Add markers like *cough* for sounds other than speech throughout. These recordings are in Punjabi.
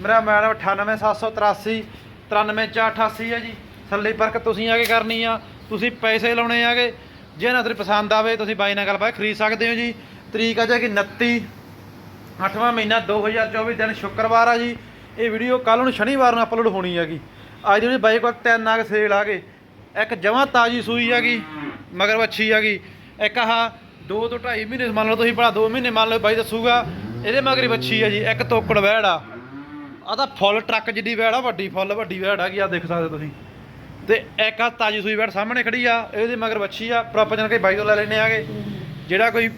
ਮੇਰਾ ਮੈਡਮ 98783 93488 ਹੈ ਜੀ। ਥੱਲੇ ਪਰਕ ਤੁਸੀਂ ਆ ਕੇ ਕਰਨੀ ਆ, ਤੁਸੀਂ ਪੈਸੇ ਲਾਉਣੇ ਆਗੇ। ਜੇ ਨਾ ਤੁਹਾਨੂੰ ਪਸੰਦ ਆਵੇ, ਤੁਸੀਂ ਬਾਈ ਨਾਲ ਗੱਲਬਾਤ ਖਰੀਦ ਸਕਦੇ ਹੋ ਜੀ। ਤਰੀਕ ਆ ਜੀ 29 ਅੱਠਵਾਂ ਮਹੀਨਾ 2024 ਦਿਨ ਸ਼ੁੱਕਰਵਾਰ ਆ ਜੀ। ਇਹ ਵੀਡੀਓ ਕੱਲ ਨੂੰ ਸ਼ਨੀਵਾਰ ਨੂੰ ਅਪਲੋਡ ਹੋਣੀ ਹੈਗੀ। ਅੱਜ ਜਿਹੜੀ ਬਾਈ ਕੋਲ ਤਿੰਨ ਨਾਗ ਸੇਲ ਆ ਗਏ। ਇੱਕ ਜਮਾਂ ਤਾਜੀ ਸੂਈ ਹੈਗੀ, ਮਗਰ ਵੱਛੀ ਹੈਗੀ। ਇੱਕ ਆਹ 2 ਤੋਂ 2.5 ਮਹੀਨੇ ਮੰਨ ਲਓ ਤੁਸੀਂ ਭਲਾ 2 ਮਹੀਨੇ ਮੰਨ ਲਓ ਬਾਈ ਦੱਸੂਗਾ, ਇਹਦੇ ਮਗਰ ਹੀ ਵੱਛੀ ਹੈ ਜੀ, ਇੱਕ ਤੋਕੜ ਵਹਿੜ ਆ। ਆ ਤਾਂ ਫੁੱਲ ਟਰੱਕ ਜਿੱਡੀ ਵਹਿੜ ਆ ਵੱਡੀ ਫੁੱਲ ਵੱਡੀ ਵਹਿੜ ਹੈਗੀ ਆ ਦੇਖ ਸਕਦੇ ਤੁਸੀਂ। ਤੇ ਇੱਕ ਆ ਤਾਜੀ ਸੂਈ ਵਹਿੜ ਸਾਹਮਣੇ ਖੜੀ ਆ ਇਹਦੇ ਮਗਰ ਵੱਛੀ ਆ ਪ੍ਰੋਪਰ ਜਨ ਕੇ ਬਾਈ ਤੋਂ ਲੈ ਲੈਣੇ ਆਗੇ। ਜਿਹੜਾ ਕੋਈ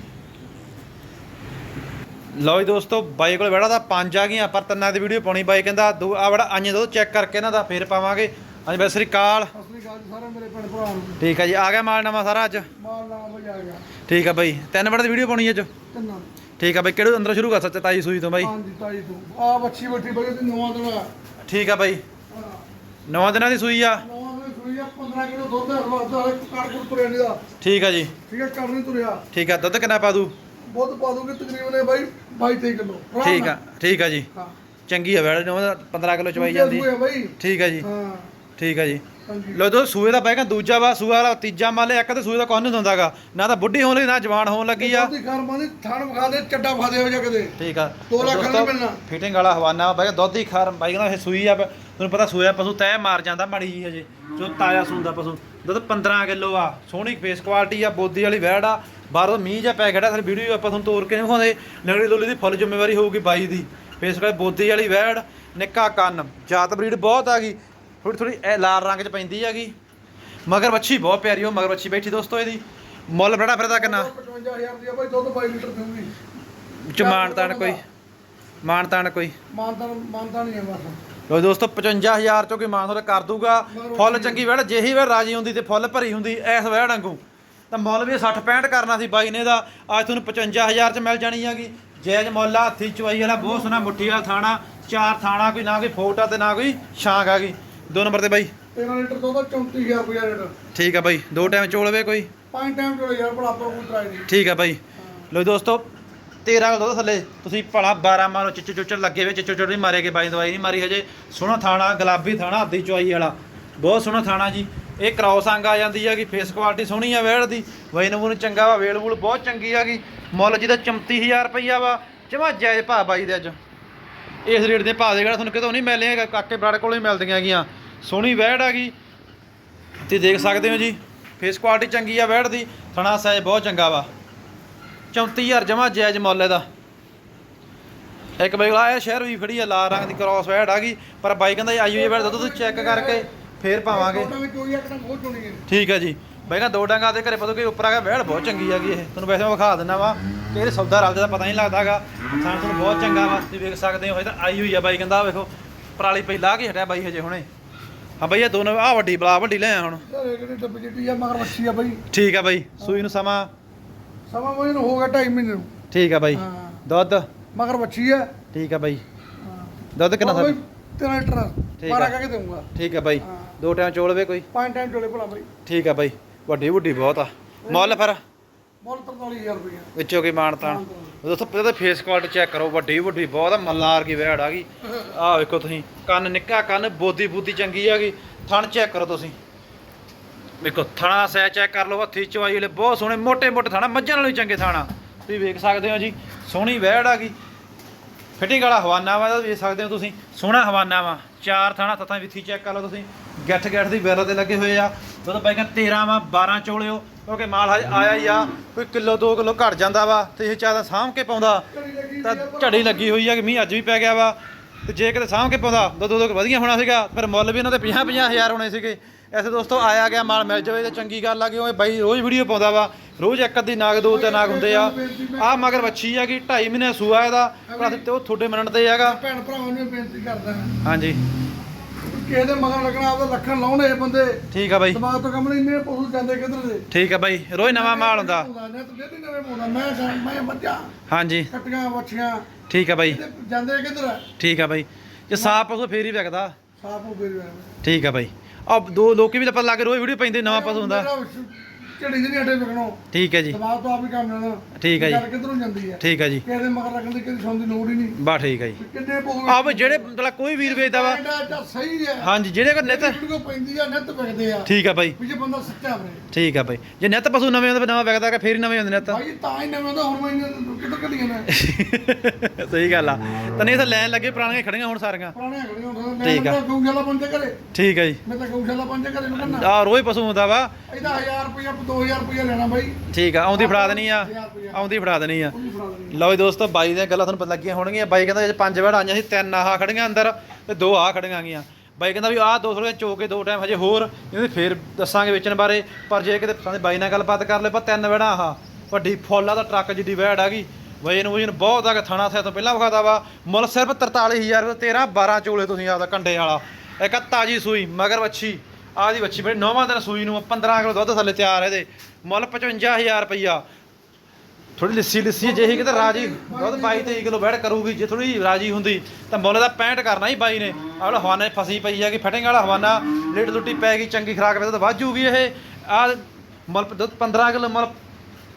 ਲਓ ਜੀ ਦੋਸਤੋ ਬਾਈ ਕੋਲ ਵੜਾ ਦਾ ਪੰਜ ਆ ਗਈਆਂ ਪਰ ਤਿੰਨਾਂ ਦੀ ਵੀਡੀਓ ਪਾਉਣੀ ਬਾਈ ਕਹਿੰਦਾ ਦੋ ਆ ਵੜਾ ਆਈਆਂ ਦੋ ਚੈੱਕ ਕਰਕੇ ਇਹਨਾਂ ਦਾ ਫੇਰ ਪਾਵਾਂਗੇ। ਹਾਂਜੀ ਬਸ ਸ੍ਰੀ ਅਕਾਲ। ਸਾਰੇ ਮੇਰੇ ਭੈਣ ਭਰਾ ਨੂੰ। ਠੀਕ ਆ ਜੀ ਆ ਗਿਆ ਮਾਲ ਨਵਾਂ ਸਾਰਾ ਅੱਜ? ਮਾਲ ਨਾਮ ਬਈ ਆ ਗਿਆ। ਠੀਕ ਆ ਬਾਈ ਤਿੰਨ ਵੜਾ ਦੀ ਵੀਡੀਓ ਪਾਉਣੀ ਅੱਜ? ਤਿੰਨਾਂ ਠੀਕ ਆ ਬਾਈ ਕਿਹੜੇ ਅੰਦਰ ਸ਼ੁਰੂ ਕਰ ਸੱਚ ਤਾਜੀ ਸੂਈ ਤੋਂ ਬਾਈ? ਹਾਂਜੀ ਤਾਈ ਤੋਂ। ਆ ਬੱਚੀ ਬੱਠੀ ਬਈ ਤੇ ਨਵਾਂ ਦਿਨ ਠੀਕ ਆ ਬਾਈ। ਨੌਂ ਦਿਨਾਂ ਦੀ ਸੂਈ ਆ? ਨਵਾਂ ਦਿਨ ਸੂਈ ਆ 15 ਕਿਲੋ ਦੁੱਧ ਹੈ ਰਵਾਦਾ ਕਾਰਪੁਰ ਦਾ। ਠੀਕ ਆ ਜੀ। ਠੀਕ ਹੈ ਤੁਰਿਆ। ਠੀਕ ਆ ਦੁੱਧ ਕਿੰਨਾ ਪਾ ਦੂ? ਦੁੱਧ ਪਾ ਦੂਗੇ ਤਕਰੀਬਨ ਇਹ ਬਾਈ 22 23 ਕਿਲੋ। ਆਰਾਮ ਠੀਕ ਆ ਨਾਲ। ਠੀਕ ਆ ਜੀ। ਹਾਂ। ਚੰਗੀ ਆ ਵੈੜ ਨੌਂ ਦਾ 15 ਕਿਲੋ ਚਵਾਈ ਜਾਂਦੀ। ਬਾਈ। ਠੀਕ ਆ ਜੀ। ਹਾਂ। ਠੀਕ ਆ ਜੀ। ਲੋ ਦੋ ਸੂਏ ਦਾ ਬੈਗਾ ਦੂਜਾ ਵਾ ਸੂਆ ਵਾਲਾ ਤੀਜਾ ਮਾਲੇ ਇੱਕ ਤੇ ਸੂਏ ਦਾ ਕੁਝ ਨਹੀਂ ਹੁੰਦਾਗਾ ਨਾ ਤਾਂ ਬੁੱਢੀ ਹੋਣ ਲਈ ਨਾ ਜਵਾਨ ਹੋਣ ਲੱਗੀ ਆ। ਉਹਦੀ ਖਾਰ ਮਾਨੀ ਥਣ ਵਿਖਾ ਦੇ ਚੱਡਾ ਵਿਖਾ ਦੇ ਹੋ ਜਾ ਕਦੇ ਠੀਕ ਆ। ਦੋ ਲੱਖ ਨਹੀਂ ਮਿਲਣਾ। ਫਿਟਿੰਗ ਵਾਲਾ ਹਵਾਨਾ ਬਾਈ ਦੁੱਧ ਦੀ ਖਾਰ ਬਾਈ ਕਹਿੰਦਾ ਇਹ ਸੂਈ ਆ ਤੁਹਾਨੂੰ ਪਤਾ ਸੂਆ ਪਸ਼ੂ ਤੈ ਮਾਰ ਜਾਂਦਾ ਮਾੜੀ ਜੀ ਹਜੇ ਜੋ ਤਾਜ਼ਾ ਸੂੰਦਾ ਪਸ਼ੂ। ਦੁੱਧ 15 ਕਿਲੋ ਆ ਸੋਹਣੀ ਫੇਸ ਕੁਆਲਿਟੀ ਆ ਬੋਦੀ ਵਾਲੀ ਵੈੜ ਆ ਬਾਹਰੋਂ ਮੀਂਹ ਜਾਂ ਪੈ ਗਿਆ ਫਿਰ ਵੀਡੀਓ ਆਪਾਂ ਤੁਹਾਨੂੰ ਤੋੜ ਕੇ ਨਹੀਂ ਵਿਖਾਉਂਦੇ। ਲੰਗੜੀ ਲੋਲੀ ਦੀ ਫੁੱਲ ਜ਼ਿੰਮੇਵਾਰੀ ਹੋਊਗੀ ਬਾਈ ਦੀ। ਫੇਸ ਕੁਆਲਿਟੀ ਬੋਦੀ ਵਾਲੀ ਵੈੜ ਨਿੱਕਾ ਕੰਨ ਜਾਤ ਬਰੀਡ ਬਹੁਤ ਆ ਗਈ। ਥੋੜੀ ਥੋੜੀ ਲਾਲ ਰੰਗ ਚ ਪੈਂਦੀ ਹੈਗੀ। ਮਗਰ ਬੱਚੀ ਬਹੁਤ ਪਿਆਰੀ ਉਹ ਮਗਰ ਬੱਚੀ ਬੈਠੀ ਦੋਸਤੋ ਇਹਦੀ। ਮੁੱਲ ਬੜਾ ਫਿਰਦਾ ਕਿੰਨਾ? 55000 ਦੀ ਆ ਬਾਈ ਦੁੱਧ 22 ਲੀਟਰ ਦੇਊਗੀ ਚ ਮਾਨ ਤਾਨ ਕੋਈ? ਮਾਨ ਤਾਨ ਕੋਈ? ਮਾਨਤਾ ਮਾਨਤਾ ਨਹੀਂ ਹੈ ਬਸ। ਲੋ ਦੋਸਤੋ 55000 ਚੋਂ ਕੋਈ ਮਾਨ ਕਰ ਦੂਗਾ। ਫੁੱਲ ਚੰਗੀ ਵੜ ਜਿਹੀ ਵੜ ਰਾਜੀ ਹੁੰਦੀ ਤੇ ਫੁੱਲ ਭਰੀ ਹੁੰਦੀ ਐਸ ਵੜ ਵਾਂਗੂ। ਤਾਂ ਮੁੱਲ ਵੀ 60 65 ਕਰਨਾ ਸੀ ਬਾਈ ਨੇ ਦਾ। ਅੱਜ ਤੁਹਾਨੂੰ 55000 ਚ ਮਿਲ ਜਾਣੀ ਹੈਗੀ। ਜੈਜ ਮੁੱਲ ਹੱਥੀ ਚਵਾਈ ਵਾਲਾ ਬਹੁਤ ਸੋਹਣਾ ਮੁੱਠੀ ਵਾਲਾ ਥਾਣਾ। ਚਾਰ ਥਾਣਾ ਕੋਈ ਨਾ ਕੋਈ ਫੋਟ ਤੇ ਨਾ ਕੋਈ ਛਾਂਗ ਆ ਗਈ। ਦੋ ਨੰਬਰ ਤੇ ਬਾਈ। 13 ਲੀਟਰ ਦੁੱਧ 34000 ਰੁਪਇਆ ਰੇਟ ਠੀਕ ਆ ਬਾਈ ਦੋ ਟਾਈਮ ਚੋਲਵੇ ਕੋਈ? ਪੰਜ ਟਾਈਮ ਚਲੋ ਯਾਰ ਆਪਾਂ ਕੋਈ ਟਰਾਈ ਨਹੀਂ। ਠੀਕ ਆ ਬਾਈ। ਲੋ ਦੋਸਤੋ 13 ਕਿਲੋ ਦੁੱਧ ਥੱਲੇ ਤੁਸੀਂ ਭਲਾ 12 ਮਾਰੋ ਚਿੱਚ ਚੁੱਚਰ ਲੱਗੇ ਵੇ ਚਿੱਚ ਚੁੱਚਰ ਨਹੀਂ ਮਾਰੇਗੇ ਬਾਈ ਦਵਾਈ ਨਹੀਂ ਮਾਰੀ ਹਜੇ। ਸੋਹਣਾ ਥਾਣਾ ਗੁਲਾਬੀ ਥਾਣਾ ਅੱਧੀ ਚੁਆਈ ਵਾਲਾ। ਬਹੁਤ ਸੋਹਣਾ ਥਾਣਾ ਜੀ। ਇਹ ਕ੍ਰਾਸ ਅੰਗ ਆ ਜਾਂਦੀ ਹੈਗੀ ਫੇਸ ਕੁਆਲਿਟੀ ਸੋਹਣੀ ਆ ਵੇੜ ਦੀ। ਵਈ ਨੂੰ ਚੰਗਾ ਵਾ ਵੇਲ ਵੂਲ ਬਹੁਤ ਚੰਗੀ ਹੈਗੀ ਮੁੱਲ ਜਿਹਦਾ 34000 ਰੁਪਈਆ ਵਾ। ਜਮਾ ਜਾਇਜ਼ ਭਾਅ ਬਾਈ ਦੇ ਅੱਜ। ਇਸ ਰੇਟ ਦੇ ਭਾਅ ਦੇ ਜਿਹੜਾ ਤੁਹਾਨੂੰ ਕਿਤੋਂ ਨਹੀਂ ਮਿਲੇਗਾ ਕਾਕੇ ਬਰਾੜ ਕੋਲੋਂ ਹੀ ਮਿਲਦੀਆਂ ਹੈਗੀਆਂ। ਸੋਹਣੀ ਵੈੜ ਹੈਗੀ ਤੇ ਦੇਖ ਸਕਦੇ ਹੋ ਜੀ ਫੇਸ ਕੁਆਲਿਟੀ ਚੰਗੀ ਆ ਵੈੜ ਦੀ, ਥਣਾ ਸਾਈਜ਼ ਬਹੁਤ ਚੰਗਾ ਵਾ। 34000 ਜਮਾ ਜਾਇਜ਼ ਮੁੱਲ ਇਹਦਾ। ਇੱਕ ਬਾਈ ਆਇਆ ਸ਼ਹਿਰ ਵੀ ਫੜੀ ਆ, ਲਾਲ ਰੰਗ ਦੀ ਕ੍ਰਾਸ ਵੈੜ ਆ ਗਈ, ਪਰ ਬਾਈ ਕਹਿੰਦਾ ਆਈ ਹੋਈ ਵੈੜ, ਦੁੱਧ ਤੁਸੀਂ ਚੈੱਕ ਕਰਕੇ ਫੇਰ ਪਾਵਾਂਗੇ। ਠੀਕ ਹੈ ਜੀ। ਬਾਈ ਕਹਿੰਦਾ ਦੋ ਡੰਗਾ ਦੇ ਘਰੇ ਪਤਾ ਕਿ ਉੱਪਰ ਆ ਗਿਆ, ਵੈੜ ਬਹੁਤ ਚੰਗੀ ਹੈਗੀ ਇਹ। ਤੁਹਾਨੂੰ ਵੈਸੇ ਮੈਂ ਵਿਖਾ ਦਿੰਦਾ ਵਾ ਕਿ ਇਹਦੇ ਸੌਦਾ ਰਲਦੇ ਪਤਾ ਨਹੀਂ ਲੱਗਦਾਗਾ ਥਾਂ ਤੁਹਾਨੂੰ ਬਹੁਤ ਚੰਗਾ ਵਾ ਤੁਸੀਂ ਵੇਖ ਸਕਦੇ ਹੋ ਇਹ ਤਾਂ ਆਈ ਹੋਈ ਆ ਬਾਈ ਕਹਿੰਦਾ ਆਹ ਵੇਖੋ ਪਰਾਲੀ ਪਈ ਲਾ ਕੇ ਹਟਿਆ ਬਾਈ ਹਜੇ ਹੁਣੇ। ਹਾਂ ਬਾਈ ਇਹ ਦੋਨੋਂ ਆ ਵੱਡੀ ਬਲਾ ਵੱਡੀ ਲੈ ਆ ਹੁਣ। ਇਹ ਕਿਹੜੀ ਡੱਬੀ ਜਿੱਟੀ ਆ ਮਗਰ ਮੱਛੀ ਆ ਬਾਈ। ਠੀਕ ਆ ਬਾਈ ਸੂਈ ਨੂੰ ਸਮਾਂ। ਸਮਾਂ ਮੈਨੂੰ ਹੋ ਗਿਆ 2.5 ਮਹੀਨੇ ਨੂੰ। ਠੀਕ ਆ ਬਾਈ। ਹਾਂ। ਦੁੱਧ? ਮਗਰ ਮੱਛੀ ਆ। ਠੀਕ ਆ ਬਾਈ। ਦੁੱਧ ਕਿੰਨਾ ਸਰ 13 ਲੀਟਰ ਠੀਕ ਆ। 12 ਕਹਿ ਕੇ ਦੇਊਂਗਾ। ਠੀਕ ਆ ਬਾਈ। ਹਾਂ। ਦੋ ਟਾਈਮ ਚੋਲਵੇ ਕੋਈ? ਪੰਜ ਟਾਈਮ ਚੋਲੇ ਭਲਾ ਬਾਈ। ਠੀਕ ਆ ਬਾਈ। ਵੱਡੀ ਵੱਡੀ ਬਹੁਤ ਆ। ਮੁੱਲ ਫਿਰ? ਮੁੱਲ 43000 ਰੁਪਇਆ ਵਿੱਚੋਂ ਕੀ ਮਾਨਤਾ ਦੋਸਤੋ ਪਹਿਲਾਂ ਤਾਂ ਫੇਸ ਕੁਆਲਿਟੀ ਚੈੱਕ ਕਰੋ, ਵੱਡੀ ਵੱਡੀ ਬਹੁਤ ਮੱਲਾਰ ਕੀ ਵੈੜ ਆ ਗਈ। ਆਹ ਵੇਖੋ ਤੁਸੀਂ, ਕੰਨ ਨਿੱਕਾ ਕੰਨ, ਬੋਦੀ ਬੂਦੀ ਚੰਗੀ ਆ ਗਈ। ਥਣ ਚੈੱਕ ਕਰੋ ਤੁਸੀਂ। ਵੇਖੋ, ਥਣਾ ਸਹਿ ਚੈੱਕ ਕਰ ਲਓ, ਹੱਥੀ ਚਵਾਈ ਵਾਲੇ ਬਹੁਤ ਸੋਹਣੇ, ਮੋਟੇ ਮੋਟੇ ਥਣਾ ਮੱਝਾਂ ਨਾਲੋਂ ਵੀ ਚੰਗੇ ਥਾਣਾ ਤੁਸੀਂ ਵੇਖ ਸਕਦੇ ਹੋ ਜੀ, ਸੋਹਣੀ ਵੈੜ ਆ ਗਈ। ਫਿਟਿੰਗ ਵਾਲਾ ਹਵਾਨਾ ਵਾ ਵੇਖ ਸਕਦੇ ਹੋ ਤੁਸੀਂ, ਸੋਹਣਾ ਹਵਾਨਾ ਵਾ। ਚਾਰ ਥਾਣਾ, ਤਥਾਂ ਵਿੱਥੀ ਚੈੱਕ ਕਰ ਲਓ ਤੁਸੀਂ। ਗੱਠ ਗੱਠ ਦੀ ਵੈਰਾ ਤੇ ਲੱਗੇ ਹੋਏ ਆ। ਉਹਦਾ ਬਾਈਕਾਂ 13 ਵਾ 12 ਚੋਲਿਓ ਕਿਉਂਕਿ ਮਾਲ ਹਜੇ ਆਇਆ ਹੀ ਆ ਕੋਈ ਕਿਲੋ 2 ਕਿਲੋ ਘਟ ਜਾਂਦਾ ਵਾ ਤੇ ਇਹ ਚਾਹਦਾ ਸਾਂਭ ਕੇ ਪਾਉਂਦਾ। ਤਾਂ ਝੜੀ ਲੱਗੀ ਹੋਈ ਆ ਕਿ ਮੀਂਹ ਅੱਜ ਵੀ ਪੈ ਗਿਆ ਵਾ। ਤੇ ਜੇ ਕਿਤੇ ਸਾਂਭ ਕੇ ਪਾਉਂਦਾ ਦੁੱਧ ਦੁੱਧ ਵਧੀਆ ਹੋਣਾ ਸੀਗਾ ਫਿਰ ਮੁੱਲ ਵੀ ਇਹਨਾਂ ਦੇ 50 50 ਹਜ਼ਾਰ ਹੋਣੇ ਸੀਗੇ। ਐਸੇ ਦੋਸਤੋ ਆਇਆ ਗਿਆ ਮਾਲ ਮਿਲ ਜਾਵੇ ਤੇ ਚੰਗੀ ਗੱਲ ਆ ਕਿ ਉਹ ਬਾਈ ਰੋਜ਼ ਵੀਡੀਓ ਪਾਉਂਦਾ ਵਾ। ਰੋਜ਼ ਇੱਕ ਅੱਧੀ ਨਾਗ ਦੋ ਤੇ ਨਾਗ ਹੁੰਦੇ ਆ। ਆ ਮਗਰ ਵੱਛੀ ਆ ਕਿ 2.5 ਮਹੀਨੇ ਸੂਆ ਇਹਦਾ ਪਰ ਤੇ ਉਹ ਤੁਹਾਡੇ ਮੰਨਣ ਤੇ ਹੈਗਾ। ਭੈਣ ਭਰਾਵਾਂ ਨੂੰ ਬੇਨਤੀ ਕਰਦਾ। ਹਾਂ ਹਾਂਜੀ। ਕਿਸੇ ਦੇ ਮਗਰ ਲੱਗਣਾ ਆਪਦਾ ਲੱਖਾਂ ਲਾਉਣੇ ਇਹ ਬੰਦੇ। ਠੀਕ ਆ ਬਾਈ। ਦਿਮਾਗ ਤੋਂ ਕੰਮ ਨਹੀਂ ਇੰਨੇ ਪਸ਼ੂ ਜਾਂਦੇ ਕਿੱਧਰ ਦੇ? ਠੀਕ ਆ ਬਾਈ ਰੋਜ਼ ਨਵਾਂ ਮਾਲ ਹੁੰਦਾ। ਤਾਂ ਡੇਲੀ ਨਵੇਂ ਪਾਉਂਦਾ ਮੈਂ ਜਾਂ- ਮੈਂ ਬੱਚਾ ਹਾਂਜੀ। ਕੱਟੀਆਂ ਵੱਛੀਆਂ। ਠੀਕ ਆ ਬਾਈ। ਜਾਂਦੇ ਕਿੱਧਰ ਆ? ਠੀਕ ਆ ਬਾਈ। ਜੇ ਸਾਫ਼ ਪਸ਼ੂ ਫੇਰ ਹੀ ਵਿਕਦਾ। ਸਾਫ਼ ਹੋ ਗਏ ਠੀਕ ਆ ਬਾਈ। ਆ ਦੋ ਲੋਕੀ ਵੀ ਤਾਂ ਪਤਾ ਲੱਗ ਰੋਜ਼ ਵੀਡੀਓ ਪੈਂਦੇ ਨਵਾਂ ਪਸ਼ੂ ਹੁੰਦਾ। ਝੜੀ ਜਿਹੀ ਅੱਡੇ ਵਿਕਣੋ। ਠੀਕ ਹੈ ਜੀ। ਦਿਮਾਗ ਤੋਂ ਆਪ ਹੀ ਕੰਮ ਲੈਣਾ ਠੀਕ ਹੈ ਜੀ। ਗੱਲ ਕਿੱਧਰੋਂ ਜਾਂਦੀ ਹੈ। ਠੀਕ ਆ ਜੀ। ਕਿਸੇ ਦੇ ਮਗਰ ਲੱਗਣ ਦੀ ਕਿਸੇ ਸੁਣ ਦੀ ਲੋੜ ਹੀ ਨਹੀਂ। ਬਾ ਠੀਕ ਆ ਜੀ। ਕਿੰਨੇ ਪਊ ਆ ਵੀ ਜਿਹੜੇ ਮਤਲਬ ਕੋਈ ਵੀਰ ਵੇਚਦਾ ਵਾ। ਸਹੀ ਹੈ। ਹਾਂਜੀ ਜਿਹੜੇ ਕੋ ਨਿਤ ਵੀਡੀਓ ਪੈਂਦੀ ਆ ਨਿੱਤ ਵਿਕਦੇ ਆ। ਠੀਕ ਆ ਬਾਈ। ਵੀ ਜੇ ਬੰਦਾ ਸੱਚਾ ਬਣੇ ਠੀਕ ਆ ਬਾਈ। ਜੇ ਨਿਤ ਪਸ਼ੂ ਨਵੇਂ ਹੁੰਦੇ ਫਿਰ ਨਵਾਂ ਵਿਕਦਾ ਕਿ ਫੇਰ ਹੀ ਨਵੇਂ ਹੁੰਦੇ ਨਿਤ? ਭਾਈ ਤਾਂ ਹੀ ਨਵੇਂ ਦਾ ਹੁਣ ਮੈਂ ਕਿੱਧਰ ਕੱਢੀਆਂ ਨੇ। *laughs* ਸਹੀ ਗੱਲ ਆ। ਤਾਂ ਨਹੀਂ ਤਾਂ ਲੈਣ ਲੱਗੇ ਪੁਰਾਣੀਆਂ ਖੜੀਆਂ ਹੁਣ ਸਾਰੀਆਂ। ਪੁਰਾਣੀਆਂ ਖੜੀਆਂ ਹੁੰਦੀਆਂ ਠੀਕ ਆ। ਗਊਸ਼ਾਲਾ ਬੰਦੇ ਘਰੇ। ਠੀਕ ਆ ਜੀ। ਮੈਂ ਤਾਂ ਗਊਸ਼ਾਲਾ ਬੰਦੇ ਘਰੇ ਨੂੰ ਕਰਨਾ ਆ ਰੋਜ਼ ਪਸ਼ੂ ਹੁੰਦਾ ਵਾ। ਇਹਦਾ 1000 ਰੁਪਇਆ 2000 ਰੁਪਇਆ ਲੈਣਾ ਬਾਈ। ਠੀਕ ਆ ਆਉਂਦੀ ਫੜਾ ਦੇਣੀ ਆ। 1000 ਰੁਪਇਆ ਆਉਂਦੀ ਫੜਾ ਦੇਣੀ ਆ। ਲਓ ਜੀ ਦੋਸਤੋ ਬਾਈ ਦੀਆਂ ਗੱਲਾਂ ਤੁਹਾਨੂੰ ਪਤਾ ਲੱਗੀਆਂ ਹੋਣਗੀਆਂ। ਬਾਈ ਕਹਿੰਦਾ ਜੇ ਪੰਜ ਵੜ ਆਈਆਂ ਸੀ ਤਿੰਨ ਆਹ ਖੜੀਆਂ ਅੰਦਰ ਤੇ ਦੋ ਆਹ ਖੜੀਆਂ ਗਈਆਂ। ਬਾਈ ਕਹਿੰਦਾ ਵੀ ਆਹ ਦੋ ਥੋੜੀਆਂ ਚੋ ਕੇ ਦੋ ਟਾਈਮ ਹਜੇ ਹੋਰ ਇਹਦੇ ਫੇਰ ਦੱਸਾਂਗੇ ਵੇਚਣ ਬਾਰੇ। ਪਰ ਜੇ ਕਿਤੇ ਪਸੰਦ ਬਾਈ ਨਾਲ ਗੱਲਬਾਤ ਕਰ ਲੈ ਪਰ ਤਿੰਨ ਵੜਾਂ ਆਹ। ਵੱਡੀ ਫੁੱਲਾ ਦਾ ਟਰੱਕ ਜਿੱਡੀ ਵੈੜ ਹੈਗੀ ਵਜਨ ਵਜਨ ਬਹੁਤ ਆ ਕਿ ਥਣਾ ਸੇ ਤੋਂ ਪਹਿਲਾਂ ਵਿਖਾਦਾ ਵਾ। ਮੁੱਲ ਸਿਰਫ 43000 ਰੁਪਏ 13 12 ਚੋਲੇ ਤੁਸੀਂ ਆਪਦਾ ਕੰਡੇ ਵਾਲਾ। ਇੱਕ ਆ ਤਾਜੀ ਸੂਈ ਮਗਰ ਵੱਛੀ। ਆਹ ਦੀ ਵੱਛੀ ਬੜੀ ਨੌਵਾਂ ਦਿਨ ਸੂਈ ਨੂੰ 15 ਕਿਲੋ ਦੁੱਧ ਥੱਲੇ ਤਿਆਰ ਇਹਦੇ। ਮੁੱਲ 55000 ਰੁਪਈਆ। ਥੋੜੀ ਲੱਸੀ ਲੱਸੀ ਜੇ ਹੀ ਕਿਤੇ ਰਾਜੀ, ਦੁੱਧ 22 23 ਕਿਲੋ ਬੈਠ ਕਰੂਗੀ, ਜੇ ਥੋੜੀ ਰਾਜੀ ਹੁੰਦੀ, ਤਾਂ ਮੁੱਲ ਦਾ 65 ਕਰਨਾ ਹੀ ਬਾਈ ਨੇ। ਆਹ ਹਵਾਨੇ ਫਸੀ ਪਈ ਹੈਗੀ ਫਟਿੰਗ ਵਾਲਾ ਹਵਾਨਾ, ਲੇਟ ਲੁੱਟੀ ਪੈ ਗਈ, ਚੰਗੀ ਖਰਾਕ ਵੇ ਤਾਂ ਜੂਗੀ ਇਹ। ਆ ਮੁੱਲ ਦੁੱਧ 15 ਕਿਲੋ, ਮੁੱਲ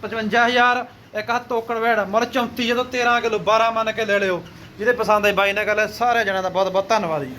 55000 ਇੱਕ ਹੱਥ ਤੋਕੜ ਬੈੜ ਮੁੱਲ 34 ਜਦੋਂ 13 ਕਿਲੋ 12 ਮੰਨ ਕੇ ਲੈ ਲਿਓ। ਜਿਹਦੇ ਪਸੰਦ ਆਈ ਬਾਈ ਨਾਲ ਗੱਲ ਸਾਰੇ ਜਣਾਂ ਦਾ ਬਹੁਤ ਬਹੁਤ ਧੰਨਵਾਦ ਜੀ।